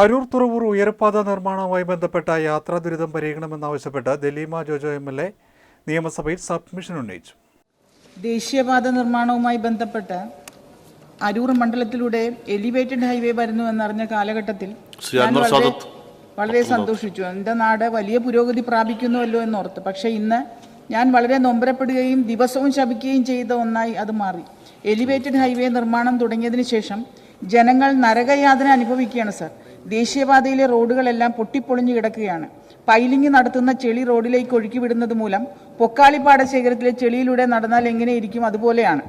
അരൂർ തുറവൂർ ഉയരപ്പാത നിർമ്മാണവുമായി ബന്ധപ്പെട്ട യാത്രാ ദുരിതം പരിഗണമെന്നാവശ്യപ്പെട്ട് Dalima Jojo M L A നിയമസഭയിൽ സബ്മിഷൻ ഉന്നയിച്ചു. ദേശീയപാത നിർമ്മാണവുമായി ബന്ധപ്പെട്ട് അരൂർ മണ്ഡലത്തിലൂടെ എലിവേറ്റഡ് ഹൈവേ വരുന്നു എന്നറിഞ്ഞ കാലഘട്ടത്തിൽ വളരെ സന്തോഷിച്ചു. എന്റെ നാട് വലിയ പുരോഗതി പ്രാപിക്കുന്നുവല്ലോ എന്നോർത്ത്. പക്ഷേ ഇന്ന് ഞാൻ വളരെ നൊമ്പരപ്പെടുകയും ദിവസവും ശപിക്കുകയും ചെയ്ത ഒന്നായി അത് മാറി. എലിവേറ്റഡ് ഹൈവേ നിർമ്മാണം തുടങ്ങിയതിന് ശേഷം ജനങ്ങൾ നരകയാതന അനുഭവിക്കുകയാണ് സർ. ദേശീയപാതയിലെ റോഡുകളെല്ലാം പൊട്ടിപ്പൊളിഞ്ഞു കിടക്കുകയാണ്. പൈലിംഗ് നടത്തുന്ന ചെളി റോഡിലേക്ക് ഒഴുക്കി വിടുന്നത് മൂലം പൊക്കാളിപ്പാട ശേഖരത്തിലെ ചെളിയിലൂടെ നടന്നാൽ എങ്ങനെയിരിക്കും അതുപോലെയാണ്.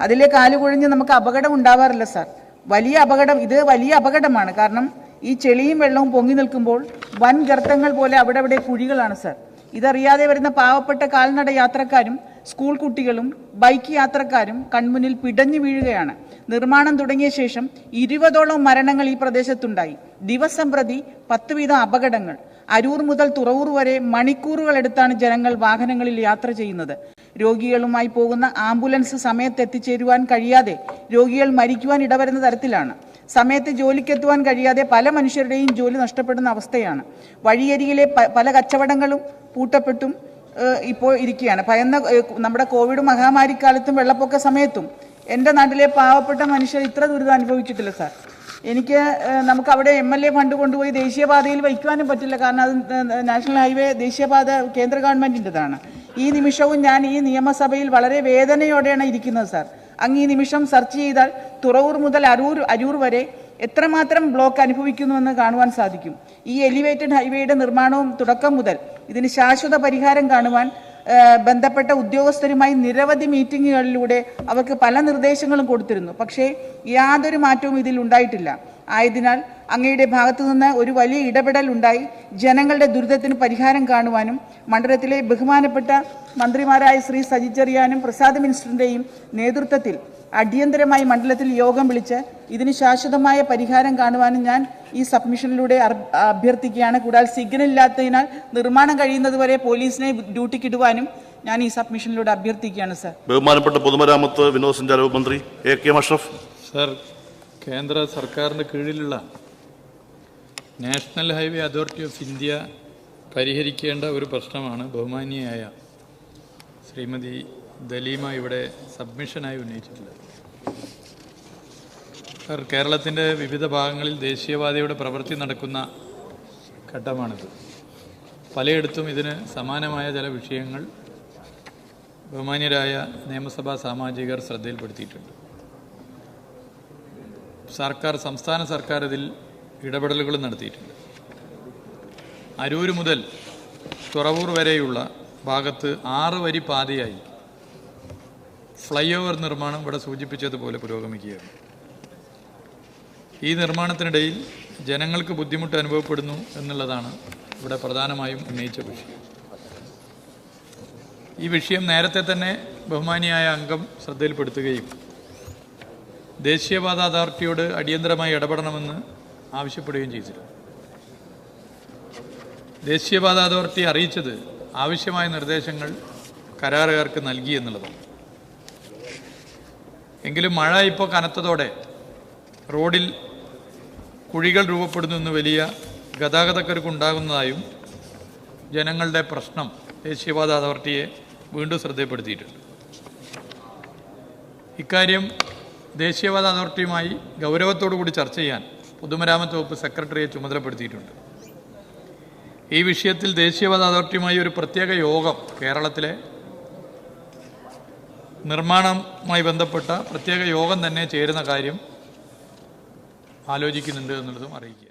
അതിലെ കാലുകുഴഞ്ഞ് നമുക്ക് അപകടം ഉണ്ടാവാറില്ല സാർ. വലിയ അപകടം ഇത് വലിയ അപകടമാണ്. കാരണം ഈ ചെളിയും വെള്ളവും പൊങ്ങി നിൽക്കുമ്പോൾ വൻ ഗർത്തങ്ങൾ പോലെ അവിടെ അവിടെ കുഴികളാണ് സാർ. ഇതറിയാതെ വരുന്ന പാവപ്പെട്ട കാൽനട യാത്രക്കാരും സ്കൂൾ കുട്ടികളും ബൈക്ക് യാത്രക്കാരും കൺമുന്നിൽ പിടഞ്ഞു വീഴുകയാണ്. നിർമ്മാണം തുടങ്ങിയ ശേഷം ഇരുപതോളം മരണങ്ങൾ ഈ പ്രദേശത്തുണ്ടായി. ദിവസം പ്രതി പത്ത് വീതം അപകടങ്ങൾ. അരൂർ മുതൽ തുറവൂർ വരെ മണിക്കൂറുകൾ എടുത്താണ് ജനങ്ങൾ വാഹനങ്ങളിൽ യാത്ര ചെയ്യുന്നത്. രോഗികളുമായി പോകുന്ന ആംബുലൻസ് സമയത്ത് എത്തിച്ചേരുവാൻ കഴിയാതെ രോഗികൾ മരിക്കുവാൻ ഇടവരുന്ന തരത്തിലാണ്. സമയത്ത് ജോലിക്കെത്തുവാൻ കഴിയാതെ പല മനുഷ്യരുടെയും ജോലി നഷ്ടപ്പെടുന്ന അവസ്ഥയാണ്. വഴിയരികിലെ പല കച്ചവടങ്ങളും പൂട്ടപ്പെട്ടും ഇപ്പോൾ ഇരിക്കുകയാണ്. ഭയന്ന നമ്മുടെ കോവിഡ് മഹാമാരിക്കാലത്തും വെള്ളപ്പൊക്ക സമയത്തും എന്റെ നാട്ടിലെ പാവപ്പെട്ട മനുഷ്യർ ഇത്ര ദുരിതം അനുഭവിച്ചിട്ടില്ല സാർ. എനിക്ക് നമുക്ക് അവിടെ എം എൽ എ ഫണ്ട് കൊണ്ടുപോയി ദേശീയപാതയിൽ വയ്ക്കുവാനും പറ്റില്ല. കാരണം അത് നാഷണൽ ഹൈവേ ദേശീയപാത കേന്ദ്ര ഗവൺമെന്റിന്റെതാണ് ഈ നിമിഷവും ഞാൻ ഈ നിയമസഭയിൽ വളരെ വേദനയോടെയാണ് ഇരിക്കുന്നത് സാർ. അങ്ങ് ഈ നിമിഷം സെർച്ച് ചെയ്താൽ തുറവൂർ മുതൽ അരൂർ അരൂർ വരെ എത്രമാത്രം ബ്ലോക്ക് അനുഭവിക്കുന്നുവെന്ന് കാണുവാൻ സാധിക്കും. ഈ എലിവേറ്റഡ് ഹൈവേയുടെ നിർമ്മാണവും തുടക്കം മുതൽ ഇതിന് ശാശ്വത പരിഹാരം കാണുവാൻ ബന്ധപ്പെട്ട ഉദ്യോഗസ്ഥരുമായി നിരവധി മീറ്റിങ്ങുകളിലൂടെ അവർക്ക് പല നിർദ്ദേശങ്ങളും കൊടുത്തിരുന്നു. പക്ഷേ യാതൊരു മാറ്റവും ഇതിൽ ഉണ്ടായിട്ടില്ല. ആയതിനാൽ അങ്ങയുടെ ഭാഗത്തു നിന്ന് ഒരു വലിയ ഇടപെടൽ ഉണ്ടായി. ജനങ്ങളുടെ ദുരിതത്തിന് പരിഹാരം കാണുവാനും മണ്ഡലത്തിലെ ബഹുമാനപ്പെട്ട മന്ത്രിമാരായ ശ്രീ സജി ചെറിയാനും പ്രസാദ് മിനിസ്റ്ററിന്റെയും നേതൃത്വത്തിൽ അടിയന്തരമായി മണ്ഡലത്തിൽ യോഗം വിളിച്ച് ഇതിന് ശാശ്വതമായ പരിഹാരം കാണുവാനും ഞാൻ ഈ സബ്മിഷനിലൂടെ അഭ്യർത്ഥിക്കുകയാണ്. കൂടാതെ സിഗ്നൽ ഇല്ലാത്തതിനാൽ നിർമ്മാണം കഴിയുന്നതുവരെ പോലീസിനെ ഡ്യൂട്ടിക്കിടുവാനും ഞാൻ ഈ സബ്മിഷനിലൂടെ അഭ്യർത്ഥിക്കുകയാണ് സർ. ബഹുമാനപ്പെട്ട പൊതുമരാമത്ത് വിനോദസഞ്ചാര മന്ത്രി എ കെ അഷ്റഫ്. സർ കേന്ദ്ര സർക്കാരിന്റെ കീഴിലുള്ള National Highway Authority of India പരിഹരിക്കേണ്ട ഒരു പ്രശ്നമാണ് ബഹുമാനിയായ ശ്രീമതി ദലീമ ഇവിടെ സബ്മിഷനായി ഉന്നയിച്ചിട്ടുള്ളത്. കേരളത്തിന്റെ വിവിധ ഭാഗങ്ങളിൽ ദേശീയവാദിയുടെ പ്രവൃത്തി നടക്കുന്ന ഘട്ടമാണിത്. പലയിടത്തും ഇതിന് സമാനമായ ചില വിഷയങ്ങൾ ബഹുമാന്യരായ നിയമസഭാ സാമാജികർ ശ്രദ്ധയിൽപ്പെടുത്തിയിട്ടുണ്ട്. സർക്കാർ സംസ്ഥാന സർക്കാർ ഇതിൽ ഇടപെടലുകൾ നടത്തിയിട്ടുണ്ട്. അരൂർ മുതൽ തുറവൂർ വരെയുള്ള ഭാഗത്ത് ആറ് വരി പാതയായി ഫ്ലൈ ഓവർ നിർമ്മാണം ഇവിടെ സൂചിപ്പിച്ചതുപോലെ പുരോഗമിക്കുകയാണ്. ഈ നിർമ്മാണത്തിനിടയിൽ ജനങ്ങൾക്ക് ബുദ്ധിമുട്ട് അനുഭവപ്പെടുന്നു എന്നുള്ളതാണ് ഇവിടെ പ്രധാനമായും ഉന്നയിച്ച വിഷയം. ഈ വിഷയം നേരത്തെ തന്നെ ബഹുമാനിയായ അംഗം ശ്രദ്ധയിൽപ്പെടുത്തുകയും ദേശീയപാത അതോറിറ്റിയോട് അടിയന്തരമായി ഇടപെടണമെന്ന് ആവശ്യപ്പെടുകയും ചെയ്തിരുന്നു. ദേശീയപാത അതോറിറ്റി അറിയിച്ചത് ആവശ്യമായ നിർദ്ദേശങ്ങൾ കരാറുകാർക്ക് നൽകി എന്നുള്ളതാണ്. എങ്കിലും മഴ ഇപ്പോൾ കനത്തതോടെ റോഡിൽ കുഴികൾ രൂപപ്പെടുന്നു എന്ന് വലിയ ഗതാഗതക്കുണ്ടാകുന്നതായും ജനങ്ങളുടെ പ്രശ്നം ദേശീയപാത അതോറിറ്റിയെ വീണ്ടും ശ്രദ്ധപ്പെടുത്തിയിട്ടുണ്ട് ഇക്കാര്യം ദേശീയപാത അതോറിറ്റിയുമായി ഗൗരവത്തോടു കൂടി ചർച്ച ചെയ്യാൻ പൊതുമരാമത്ത് വകുപ്പ് സെക്രട്ടറിയെ ചുമതലപ്പെടുത്തിയിട്ടുണ്ട്. ഈ വിഷയത്തിൽ ദേശീയപാത അതോറിറ്റിയുമായി ഒരു പ്രത്യേക യോഗം കേരളത്തിലെ നിർമ്മാണവുമായി ബന്ധപ്പെട്ട പ്രത്യേക യോഗം തന്നെ ചേരുന്ന കാര്യം ആലോചിക്കുന്നുണ്ട് എന്നുള്ളതും അറിയിക്കുക.